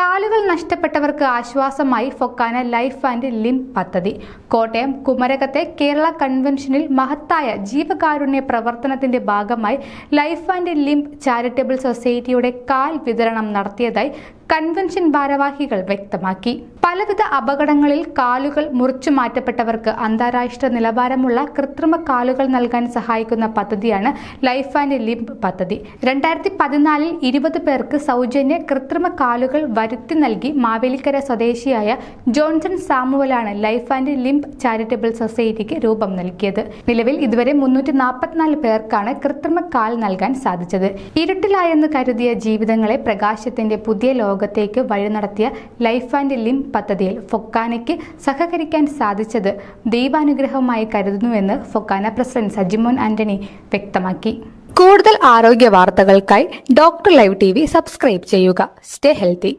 കാലുകൾ നഷ്ടപ്പെട്ടവർക്ക് ആശ്വാസമായി ഫൊക്കാന ലൈഫ് ആൻഡ് ലിം പദ്ധതി. കോട്ടയം കുമരകത്തെ കേരള കൺവെൻഷനിൽ മഹത്തായ ജീവകാരുണ്യ പ്രവർത്തനത്തിന്റെ ഭാഗമായി ലൈഫ് ആൻഡ് ലിം ചാരിറ്റബിൾ സൊസൈറ്റിയുടെ കാൽ വിതരണം നടത്തിയതായി കൺവെൻഷൻ ഭാരവാഹികൾ വ്യക്തമാക്കി. പലവിധ അപകടങ്ങളിൽ കാലുകൾ മുറിച്ചു മാറ്റപ്പെട്ടവർക്ക് അന്താരാഷ്ട്ര നിലവാരമുള്ള കൃത്രിമ കാലുകൾ നൽകാൻ സഹായിക്കുന്ന പദ്ധതിയാണ് ലൈഫ് ആൻഡ് ലിംബ് പദ്ധതി. രണ്ടായിരത്തി പതിനാലിൽ ഇരുപത് പേർക്ക് സൗജന്യ കൃത്രിമ കാലുകൾ വരുത്തി നൽകി മാവേലിക്കര സ്വദേശിയായ ജോൺസൺ സാമുവലാണ് ലൈഫ് ആൻഡ് ലിംബ് ചാരിറ്റബിൾ സൊസൈറ്റിക്ക് രൂപം നൽകിയത്. നിലവിൽ ഇതുവരെ മുന്നൂറ്റി നാൽപ്പത്തിനാല് പേർക്കാണ് കൃത്രിമ കാൽ നൽകാൻ സാധിച്ചത്. ഇരുട്ടിലായെന്ന് കരുതിയ ജീവിതങ്ങളെ പ്രകാശത്തിന്റെ പുതിയ ലോകത്തേക്ക് വഴി നടത്തിയ ലൈഫ് ആൻഡ് ലിം പദ്ധതിയിൽ ഫൊക്കാനയ്ക്ക് സഹകരിക്കാൻ സാധിച്ചത് ദൈവാനുഗ്രഹമായി കരുതുന്നുവെന്ന് ഫൊക്കാന പ്രസിഡന്റ് സജിമോൻ ആന്റണി വ്യക്തമാക്കി. കൂടുതൽ ആരോഗ്യ വാർത്തകൾക്കായി ഡോക്ടർ ലൈവ് ടി സബ്സ്ക്രൈബ് ചെയ്യുക. Stay healthy.